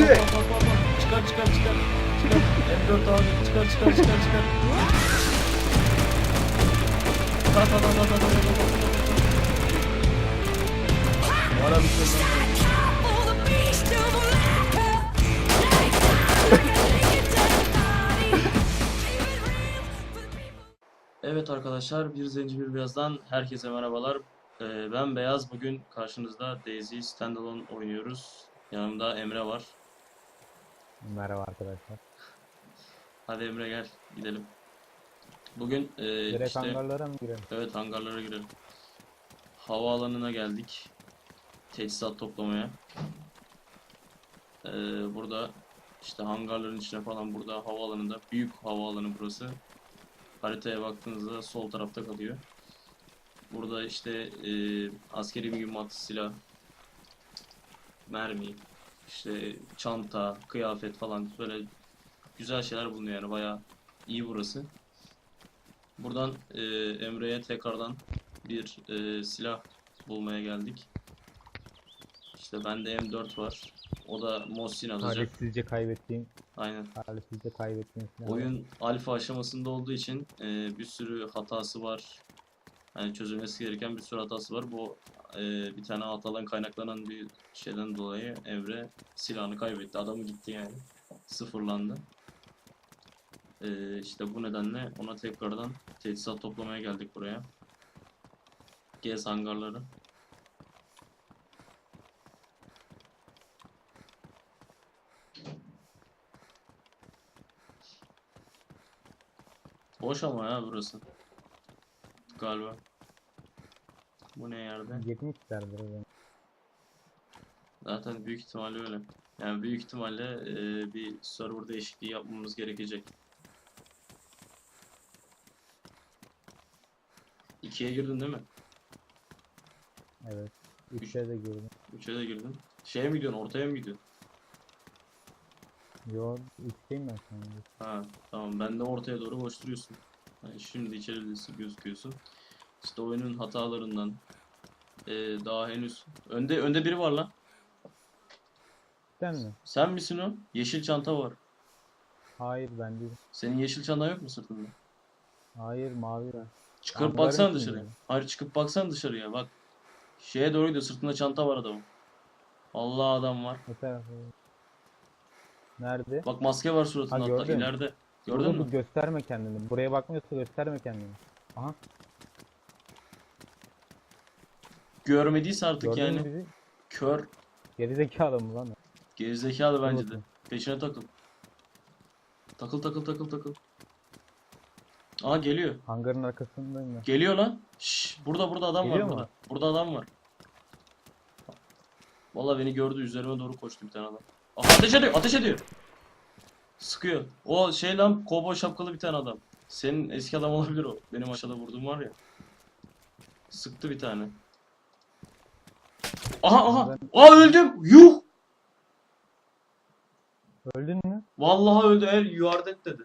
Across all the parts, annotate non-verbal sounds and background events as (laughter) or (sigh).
Çıkar çıkar çıkar. Çıkar. M4 abi çıkar çıkar çıkar çıkar. Tat tat tat tat tat. Ara bir şey. Evet arkadaşlar, Bir Zencefil Beyaz'dan herkese merhabalar. Ee, ben Beyaz, bugün karşınızda Daisy Standalone oynuyoruz. Yanımda Emre var. Merhaba arkadaşlar. Hadi Emre gel gidelim. Bugün e, Direkt işte hangarlara mı girelim? evet hangarlara girelim. Havaalanına geldik. Teçhizat toplamaya. Ee, burada işte hangarların içine falan burada havaalanında büyük havaalanı burası. Haritaya baktığınızda sol tarafta kalıyor. Burada işte e, askeri mühimmat, silah, mermi, işte çanta, kıyafet falan böyle güzel şeyler bulunuyor yani bayağı iyi burası. Buradan e, Emre'ye tekrardan bir e, silah bulmaya geldik. İşte bende M4 var. O da Mosin alacak. Talihsizce kaybettiğim, Aynen. talihsizce kaybettiğim silah. Oyun alfa aşamasında olduğu için e, bir sürü hatası var. Yani çözülmesi gereken bir sürü hatası var. Bu e, bir tane hatadan kaynaklanan bir şeyden dolayı Emre silahını kaybetti. Adamı gitti yani. Sıfırlandı. E, işte bu nedenle ona tekrardan teçhizat toplamaya geldik buraya. Gez hangarları. Boş ama ya burası. Galiba. Bu ne yerde? Gitmişlerdir o zaman. Zaten büyük ihtimalle öyle. Yani büyük ihtimalle e, bir server değişikliği yapmamız gerekecek. İkiye girdin değil mi? Evet. Üçe de girdim. Üçe de girdin. Şeye mi gidiyorsun? Ortaya mı gidiyorsun? Yo, üçteyim ben şu anda. Ha tamam. Ben de ortaya doğru koşturuyorsun. Yani şimdi içeri gözüküyorsun. İşte oyunun hatalarından e, daha henüz önde önde biri var lan. Sen mi? Sen misin o? Yeşil çanta var. Hayır ben değilim. Senin yeşil çantan yok mu sırtında? Hayır mavi ben. Çıkıp Hangarın baksana dışarıya. mi? Hayır çıkıp baksana dışarıya bak. Şeye doğru gidiyor sırtında çanta var adamın. Allah adam var. Tarafı. Nerede? Bak maske var suratında Ha, hatta gördüm. ileride. Gördün mü? Gösterme kendini. Buraya bakmıyorsa gösterme kendini. Aha. Görmediyse artık Gördün yani mü bizi? kör Gerizekalı mı lan? gerizekalı bence de. Peşine takıl. Takıl takıl takıl takıl. Aa geliyor. Hangarın arkasındayım ben. Geliyor lan. Şş, burada burada adam Geliyor var mu? burada. Burada adam var. Vallahi beni gördü üzerime doğru koştu bir tane adam. Aa, ateş ediyor ateş ediyor. Sıkıyor. O şey lan kovboy şapkalı bir tane adam. Senin eski adam olabilir o. Benim aşağıda vurduğum var ya. Sıktı bir tane. Aha aha. Aa öldüm. Yuh. Öldün mü? Vallahi öldü. El you are dead dedi.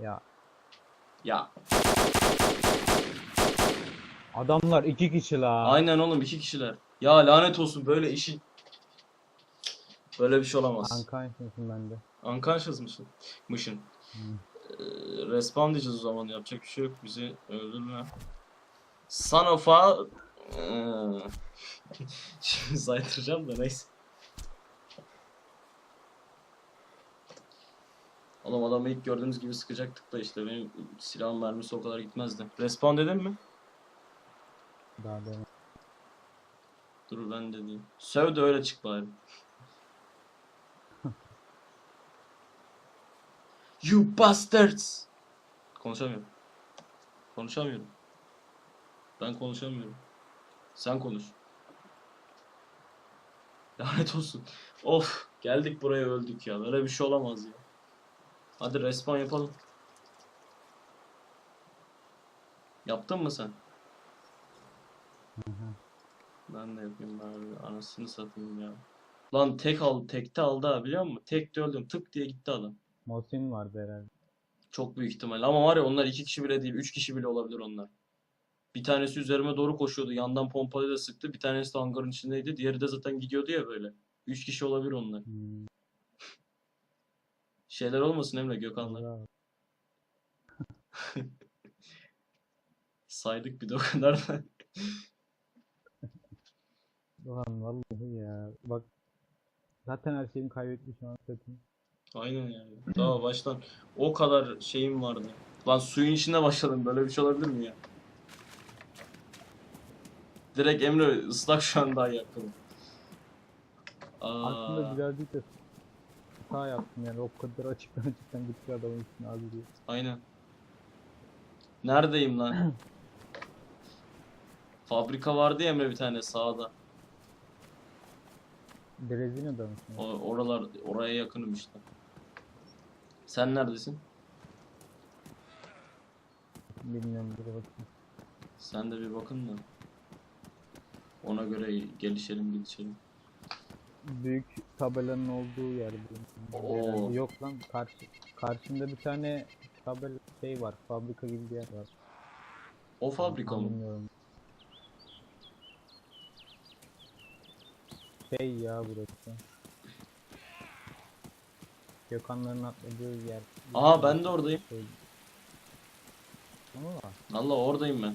Ya Ya adamlar iki kişi la. aynen oğlum iki kişiler. Ya lanet olsun böyle işin. Böyle bir şey olamaz. Unconscious'ım ben de. Unconscious mısın? Mışın. Hmm. Ee, respawn diyeceğiz o zaman yapacak bir şey yok bizi öldürme. Son of a... Ee, (laughs) Şimdi saydıracağım da neyse. Oğlum adamı ilk gördüğünüz gibi sıkacaktık da işte benim silahın mermisi o kadar gitmezdi. Respawn dedim mi? Daha da Dur ben de diyeyim. Söv de öyle çık bari. You bastards! Konuşamıyorum. Konuşamıyorum. Ben konuşamıyorum. Sen konuş. Lanet olsun. Of, geldik buraya öldük ya. Böyle bir şey olamaz ya. Hadi respawn yapalım. Yaptın mı sen? Ben de yapayım abi. Anasını satayım ya. Lan tek al, tekte aldı ha biliyor musun? Tekte öldüm. Tık diye gitti adam. Mosin vardı herhalde. Çok büyük ihtimalle. Ama var ya onlar iki kişi bile değil. Üç kişi bile olabilir onlar. Bir tanesi üzerime doğru koşuyordu. Yandan pompalıyla sıktı. Bir tanesi de hangarın içindeydi. Diğeri de zaten gidiyordu ya böyle. 3 kişi olabilir onlar. Hmm. (laughs) Şeyler olmasın Emre Gökhanlar. bravo. (laughs) Saydık bir de o kadar da. (laughs) Ulan vallahi ya. Bak zaten her şeyimi kaybetmişim anlatayım. Aynen yani. Daha baştan o kadar şeyim vardı. Lan suyun içinde başladım. Böyle bir şey olabilir mi ya? Direkt Emre ıslak şu an daha yakın. Aslında Aa, birazcık da hata yaptım yani o kadar açıktan açıktan gitti adamın üstüne abi diye. aynen. Neredeyim lan? Fabrika vardı ya Emre bir tane sağda. Brezilya'da mısın? O, oralar oraya yakınım işte. Sen neredesin? Bilmiyorum dur bakayım. Sen de bir bakın da. Ona göre gelişelim, gelişelim. Büyük tabelanın olduğu yer. Oo. Yok lan karşı karşımda bir tane tabela şey var. Fabrika gibi bir yer var. O fabrika mı? Bilmiyorum. Şey ya burası. Gökhanların atladığı yer. Aa ben de oradayım. Şey. Ama Valla oradayım ben.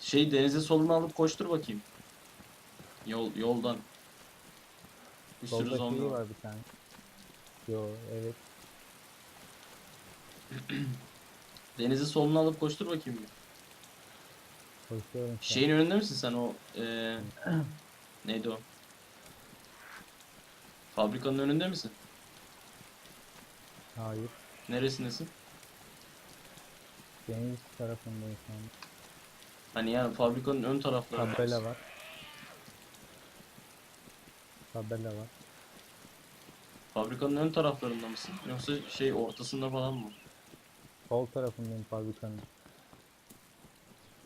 Şey denize solunu alıp koştur bakayım. Yol yoldan. Bir sürü solda zombi şeyi var. var bir tane. Yo evet. (clears throat) Denizi solunu alıp koştur bakayım. bir. Koşuyorum şu an. Şeyin önünde misin sen o eee (clears throat) neydi o? Fabrikanın önünde misin? Hayır. Neresindesin? Deniz tarafındayım şu an. Hani yani fabrikanın ön taraflarında. Tabela var. Tabela var. Fabrikanın ön taraflarında mısın? Yoksa şey ortasında falan mı? Sol tarafındayım fabrikanın.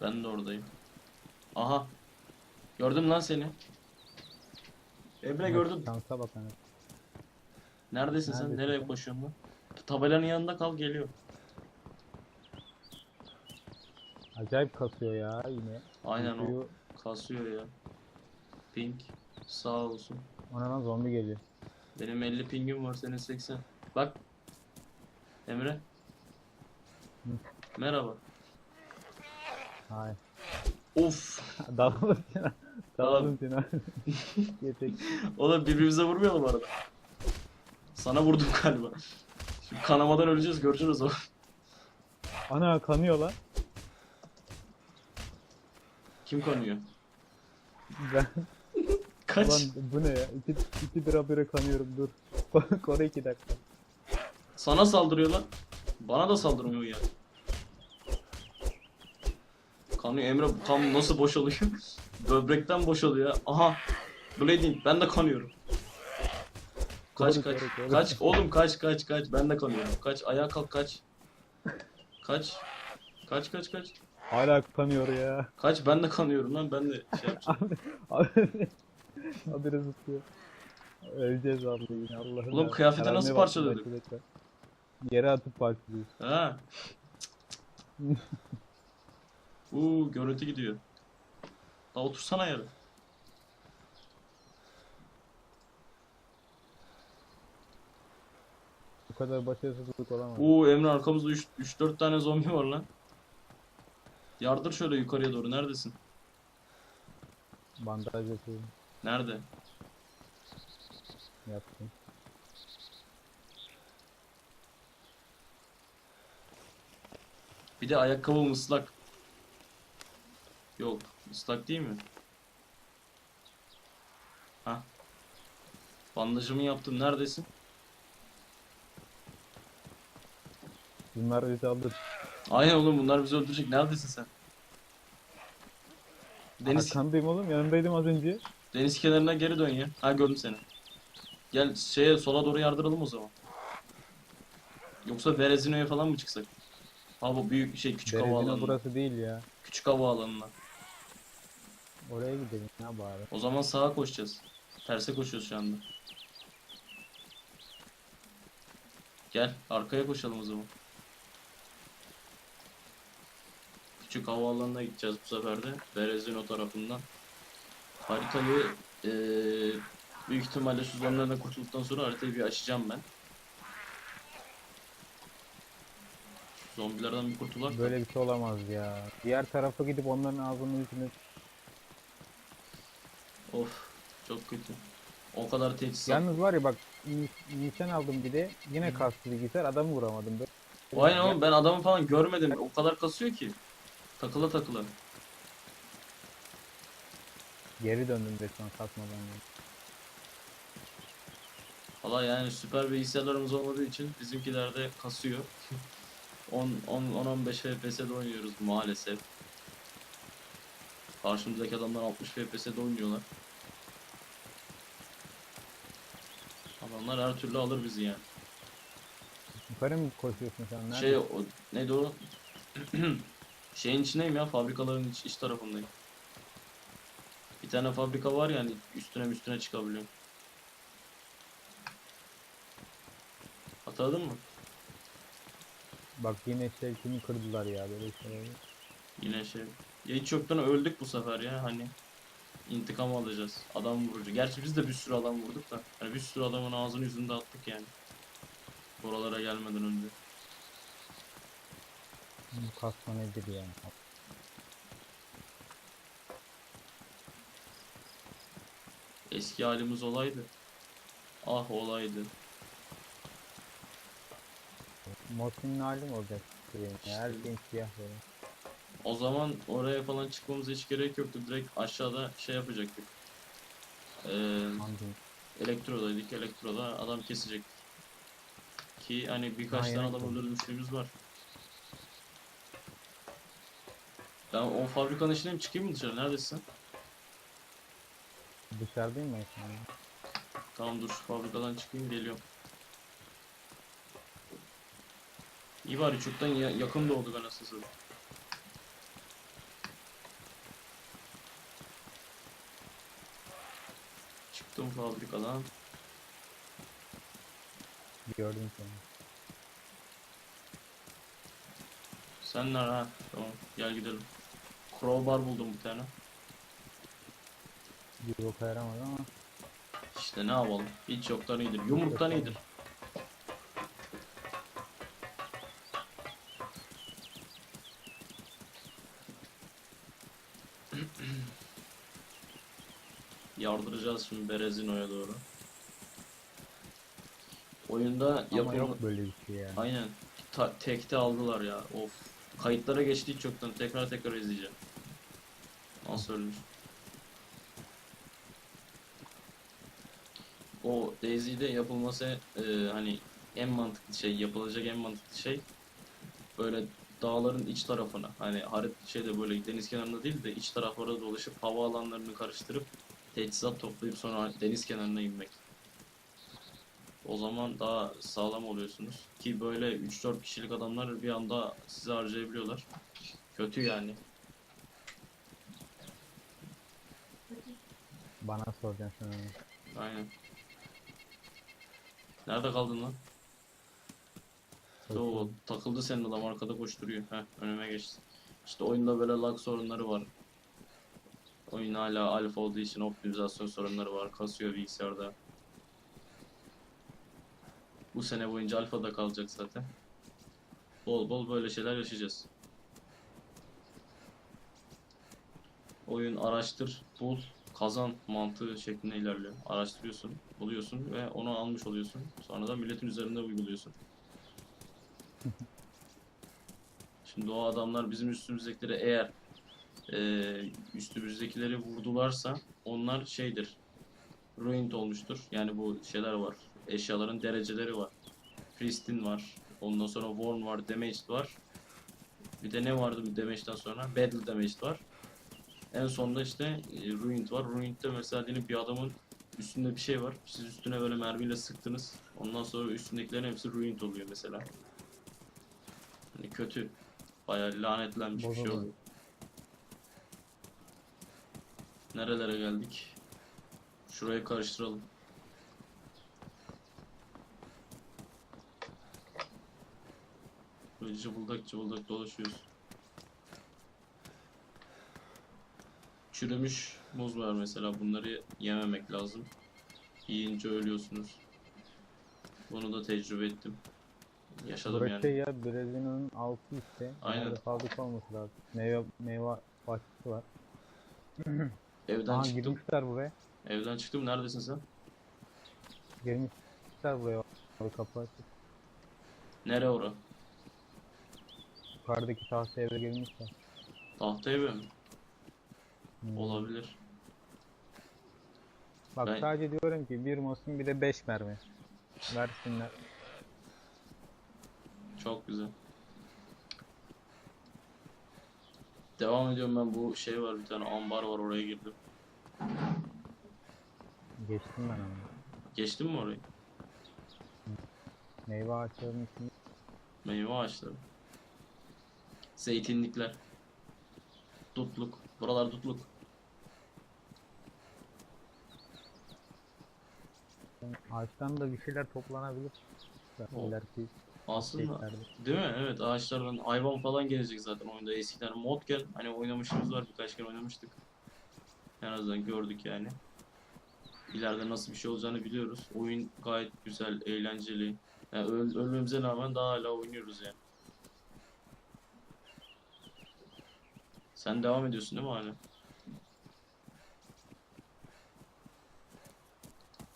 Ben de oradayım. Aha. Gördüm lan seni. Emre gördüm. Şansa bak hani. Neredesin sen? Neredesin Nereye sen? koşuyorsun lan? Tabelanın yanında kal geliyor. Acayip kasıyor ya yine. Aynen o. Suyu- Kasıyor ya. Ping. Sağ olsun. Ona lan zombi geliyor. Benim 50 pingim var senin 80. Bak. Emre. Hı. Merhaba. Hayır. Of. Dalalım seni. Dalalım seni. Yetek. Oğlum birbirimize vurmayalım arada. Sana vurdum galiba. Kanamadan öleceğiz görüşürüz o. (laughs) Ana kanıyor lan. Kim kanıyor? Ben (laughs) Kaç. Ulan bu ne ya? İki, iki lira bire kanıyorum dur. (laughs) Koru iki dakika. Sana saldırıyor lan. Bana da saldırmıyor ya. Kanıyor Emre kan nasıl boşalıyor? Böbrekten boşalıyor. Aha. Bleeding. Ben de kanıyorum. Kaç kaç. Kaç oğlum kaç kaç kaç. Ben de kanıyorum. Kaç ayağa kalk kaç. Kaç. Kaç kaç kaç. Hala kanıyor ya. Kaç ben de kanıyorum lan ben de şey yapacağım. Abi. Abi. Zıplıyor. Öleceğiz vallahi yine Allah'ım. Oğlum ya. kıyafeti nasıl parçalıyorduk? Yere atıp parçalıyoruz. Ha. (laughs) Uuu görüntü gidiyor. La otursana yere. Kadar başarısızlık olamaz. Oo Emre arkamızda 3-4 tane zombi var lan. Yardır şöyle yukarıya doğru. Neredesin? Bandaj yapıyorum. Nerede? Yaptım. Bir de ayakkabım ıslak. Yok, ıslak değil mi? Ha. Bandajımı yaptım. Neredesin? Bunlar bizi alır. Aynen oğlum bunlar bizi öldürecek. Neredesin sen? Deniz Arkandayım oğlum yanındaydım az önce. deniz kenarına geri dön ya. Ha gördüm seni. Gel şeye sola doğru yardıralım o zaman. Yoksa Berezino'ya falan mı çıksak? Ha bu büyük şey küçük Berezino havaalanı. burası değil ya. Küçük havaalanına. Oraya gidelim ya bari. O zaman sağa koşacağız. Terse koşuyoruz şu anda. Gel arkaya koşalım o zaman. Küçük havaalanına gideceğiz bu sefer de. Berezino tarafından. Haritayı eee, Büyük ihtimalle şu zonlardan kurtulduktan sonra haritayı bir açacağım ben. Zombilerden bir kurtulak. Böyle bir şey olamaz ya. Diğer tarafa gidip onların ağzını yüzünü Of çok kötü. O kadar teçhizat. Yalnız var ya bak ni- nişan aldım bir de yine kastı bilgisayar adamı vuramadım. Böyle- Aynen oğlum ben adamı falan görmedim. O kadar kasıyor ki. Takıla takıla. Geri döndüm resmen kasmadan. yani. Valla yani süper bilgisayarlarımız olmadığı için bizimkiler de kasıyor. 10 10 15 FPS'de oynuyoruz maalesef. Karşımızdaki adamlar 60 FPS'de oynuyorlar. Adamlar her türlü alır bizi yani. Yukarı mı koşuyorsun sen? Nerede? Şey o neydi o? (clears throat) Şeyin içindeyim ya fabrikaların iç, iç tarafındayım. Bir tane fabrika var yani üstüne üstüne çıkabiliyor. Hatırladın mı? Bak yine şey kimi kırdılar ya böyle şeyleri. Yine şey. Ya hiç yoktan öldük bu sefer ya hani. İntikam alacağız. Adam vurucu. Gerçi biz de bir sürü adam vurduk da. Hani bir sürü adamın ağzını yüzünü attık yani. Buralara gelmeden önce. Bu kasma nedir yani? Eski halimiz olaydı. Ah olaydı. Mosin'in hali mi olacak? Benim ya, Her şeyin siyah böyle. O zaman oraya falan çıkmamıza hiç gerek yoktu. Direkt aşağıda şey yapacaktık. Ee, Anladım. elektrodaydık. Elektroda adam kesecektik. Ki hani birkaç Aynen. tane adam öldürmüşlüğümüz var. Ben o fabrikanın içine mi çıkayım mı dışarı? Neredesin? Dışarıdayım ben an. Tamam dur şu fabrikadan çıkayım geliyorum. İyi bari çoktan ya- yakın doğduk anasını satayım. Çıktım fabrikadan. Gördüm seni. Sen nerede? Tamam gel gidelim. Crowbar buldum bir tane. Bir boka yaramadı ama. İşte ne yapalım? Hiç yoktan iyidir. Yumruktan iyidir. (clears throat) Yardıracağız şimdi Berezino'ya doğru. Oyunda Ama yapılma... yok böyle bir şey ya. Aynen. Ta- tekte aldılar ya. Of. Kayıtlara geçti hiç yoktan. Tekrar tekrar izleyeceğim. Ölmüş? O Daisy'de yapılması e, hani en mantıklı şey, yapılacak en mantıklı şey böyle dağların iç tarafına hani harit şeyde böyle deniz kenarında değil de iç taraflara dolaşıp hava alanlarını karıştırıp teçhizat toplayıp sonra deniz kenarına inmek. O zaman daha sağlam oluyorsunuz. Ki böyle 3-4 kişilik adamlar bir anda sizi harcayabiliyorlar. Kötü yani. Bana soracaksın onu. Aynen. Nerede kaldın lan? Oo, takıldı senin adam arkada koşturuyor. Heh, önüme geçti. İşte oyunda böyle lag sorunları var. Oyun hala alfa olduğu için optimizasyon sorunları var. Kasıyor bilgisayarda. Bu sene boyunca alfada kalacak zaten. Bol bol böyle şeyler yaşayacağız. Oyun araştır, bul, kazan mantığı şeklinde ilerliyor. Araştırıyorsun, buluyorsun ve onu almış oluyorsun. Sonra da milletin üzerinde uyguluyorsun. (laughs) Şimdi o adamlar bizim üstümüzdekileri eğer eee üstümüzdekileri vurdularsa onlar şeydir. Ruined olmuştur. Yani bu şeyler var. Eşyaların dereceleri var. Pristine var. Ondan sonra Worn var. Damaged var. Bir de ne vardı bu Damage'den sonra? Battle Damaged var. En sonda işte e, Ruined var. Ruined'de mesela diyelim bir adamın üstünde bir şey var. Siz üstüne böyle mermiyle sıktınız. Ondan sonra üstündekilerin hepsi Ruined oluyor mesela. Hani kötü. Bayağı lanetlenmiş bir şey Bozuldu. oluyor. Nerelere geldik? Şurayı karıştıralım. Böyle cıvıldak cıvıldak dolaşıyoruz. Çürümüş muz var mesela bunları yememek lazım. Yiyince ölüyorsunuz. Bunu da tecrübe ettim. Yaşadım Burası yani. ya Brezilya'nın altı işte. Aynen. Fabrika olması lazım. Meyve, meyve bahçesi var. (clears throat) Evden Aha çıktım. girmişler buraya. Evden çıktım. Neredesin sen? Girmişler buraya. Abi kapı açık. Nere ora? Yukarıdaki tahta eve girmişler. Tahta evi mi? Hmm. Olabilir. Bak Ben- sadece diyorum ki bir mosun bir de 5 mermi. Versinler. Çok güzel. Devam ediyorum ben. Bu şey var bir tane ambar var oraya girdim. Geçtim ben ama. Geçtin mi orayı? Meyve ağaçlarının içinde. Meyve ağaçları. Zeytinlikler. Dutluk. Buralar dutluk. Ağaçtan da bir şeyler toplanabilir. O- İleriki Aslında şeylerde. değil mi? Evet ağaçlardan hayvan falan gelecek zaten oyunda. Eskiden modken hani oynamışımız var birkaç kere oynamıştık. En azından gördük yani. İleride nasıl bir şey olacağını biliyoruz. Oyun gayet güzel, eğlenceli. Yani öl ölmemize rağmen daha hala oynuyoruz yani. Sen devam ediyorsun değil mi hala?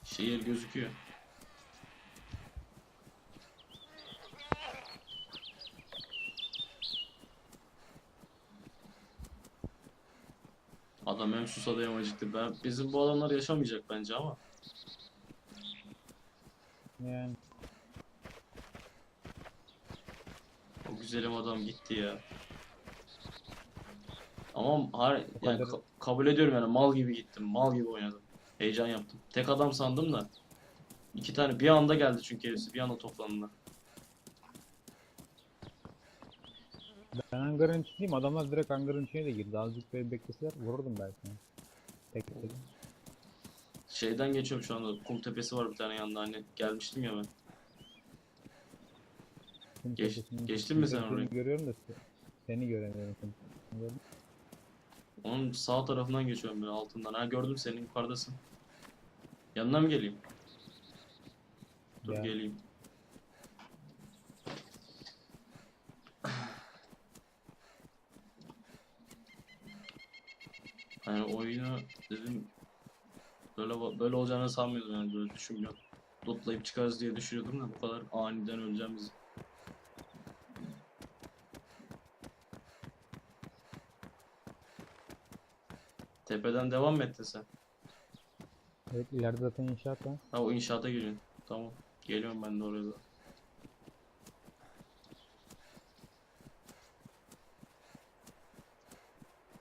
Şehir gözüküyor. Adam hem susadı hem acıktı. Ben, bizim bu adamlar yaşamayacak bence ama. Yani O güzelim adam gitti ya. Ama har yani kadar- ka- kabul ediyorum yani mal gibi gittim. Mal gibi oynadım. Heyecan yaptım. Tek adam sandım da. iki tane bir anda geldi çünkü hepsi bir anda toplandılar. ben hangarın içindeyim. Adamlar direkt hangarın içine de girdi. Azıcık böyle bekleseler vururdum belki. Tek. Şeyden geçiyorum şu anda. Kum tepesi var bir tane yanında hani gelmiştim ya ben. Kum Geç- tepesinin geçtin mi sen orayı? Görüyorum da se- seni göremiyorum. kum. Onun sağ tarafından geçiyorum böyle altından. Ha gördüm seni yukarıdasın. Yanına mı geleyim? Dur Gel. geleyim. Hani oyunu dedim böyle böyle olacağını sanmıyordum yani böyle düşünmüyorum. Lootlayıp çıkarız diye düşünüyordum da bu kadar aniden öleceğimizi. Tepeden devam mı ettin sen? Evet ileride zaten inşaat var. Ha o inşaata giriyorsun. Tamam. Geliyorum ben de oraya da.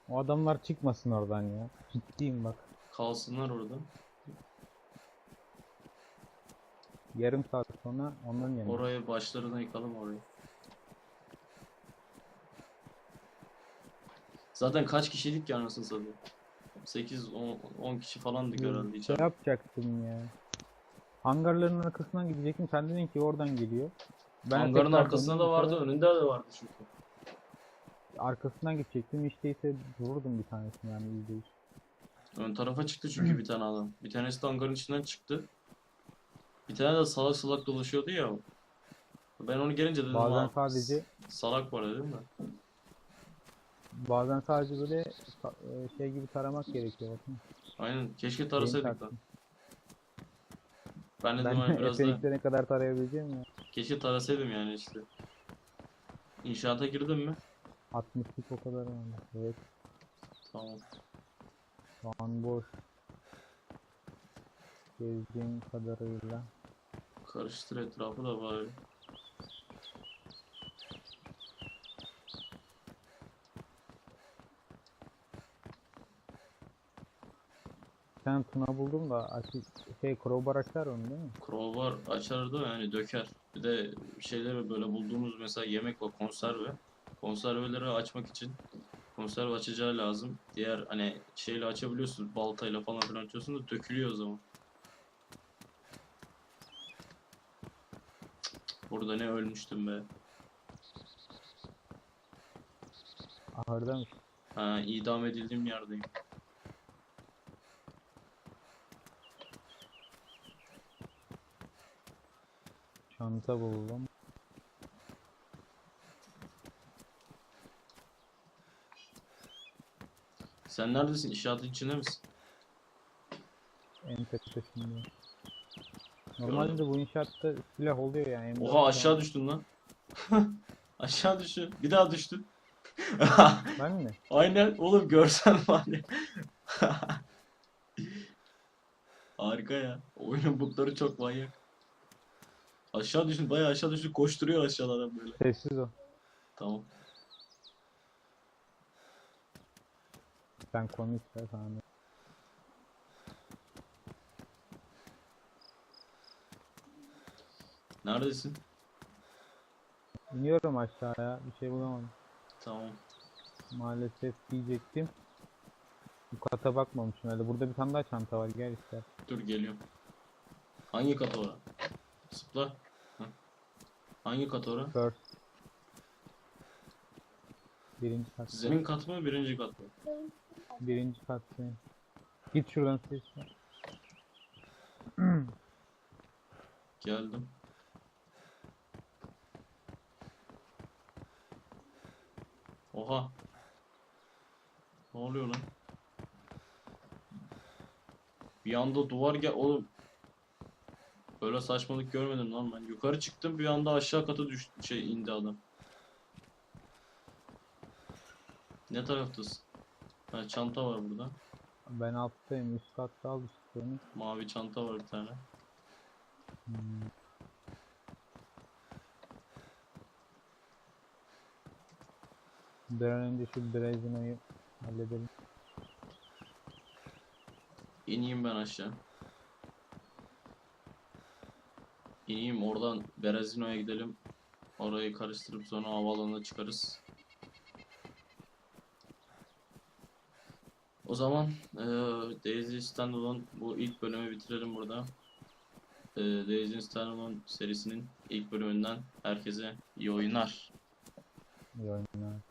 O adamlar çıkmasın oradan ya. (laughs) Ciddiyim bak. Kalsınlar orada. Yarım saat sonra onların yanına. Oraya başlarına yıkalım orayı. Zaten kaç kişiydik ki anasını satayım. 8 10, 10 kişi falandık herhalde şey içeride. yapacaktım ya. Hangarların arkasından gidecektim. Sen dedin ki oradan geliyor. Ben Hangarın tekrar arkasında döndüm, da vardı, sonra önünde de vardı çünkü. Arkasından gidecektim. İşte ise vurdum bir tanesini yani yüzde yüz. Ön tarafa çıktı çünkü bir tane adam. Bir tanesi de hangarın içinden çıktı. Bir tane de salak salak dolaşıyordu ya. Ben onu gelince dedim Bazen "Aa, sadece salak var dedim de. Bazen sadece böyle e, şey gibi taramak gerekiyor bakın. Aynen keşke tarasaydık taktım. Ben dedim Ben hani (laughs) biraz da ne kadar tarayabileceğim ya. keşke tarasaydım yani işte. İnşaata girdin mi? 60'lık o kadar yani. Evet. Tamam. Şu an boş. Gezdiğim kadarıyla. Karıştır etrafı da bari. Sen tuna buldum da açık şey crowbar açar onu değil mi? Crowbar açar da yani döker. Bir de şeyleri böyle bulduğumuz mesela yemek ve konserve. Konserveleri açmak için konserve açacağı lazım. Diğer hani şeyle açabiliyorsun baltayla falan filan açıyorsun da dökülüyor o zaman. Burada ne ölmüştüm be. Ahırda mı? Ha idam edildiğim yerdeyim. Çanta buldum. Sen neredesin? İnşaatın içinde misin? En tepesinde. Normalde bu inşaatta silah oluyor yani. M4 Oha aşağı düştün lan. (laughs) Aşağı düştün. Bir daha düştün. (laughs) Ben mi? Aynen oğlum görsen var ya. (laughs) Harika ya. Oyunun bugları çok manyak. Aşağı düştün bayağı aşağı düştün koşturuyor aşağıdan böyle. Sessiz ol. Tamam. Sen konu istersen. Neredesin? İniyorum aşağıya. Bir şey bulamadım. Tamam. Maalesef diyecektim. Bu kata bakmamışım öyle. Burada bir tane daha çanta var. Gel ister. Dur geliyorum. Hangi kat ora? Zıpla. Heh. Hangi kat ora? First. Birinci kat. Zemin kat mı birinci kat mı? Birinci kat senin. Git şuradan sesle. Geldim. Oha. Ne oluyor lan? Bir anda duvar gel oğlum. Böyle saçmalık görmedim lan ben. Yukarı çıktım bir anda aşağı kata düştü şey indi adam. Ne taraftasın? Ha çanta var burada. Ben alttayım. Üst katta al beni. Mavi çanta var bir tane. Hmm. Bir an önce şu Brezina'yı halledelim. İneyim ben aşağı. İneyim oradan Berezino'ya gidelim. Orayı karıştırıp sonra havaalanına çıkarız. O zaman eee Daisy Standalone bu ilk bölümü bitirelim burada. Eee Daisy Standalone serisinin ilk bölümünden herkese iyi oyunlar. İyi oyunlar.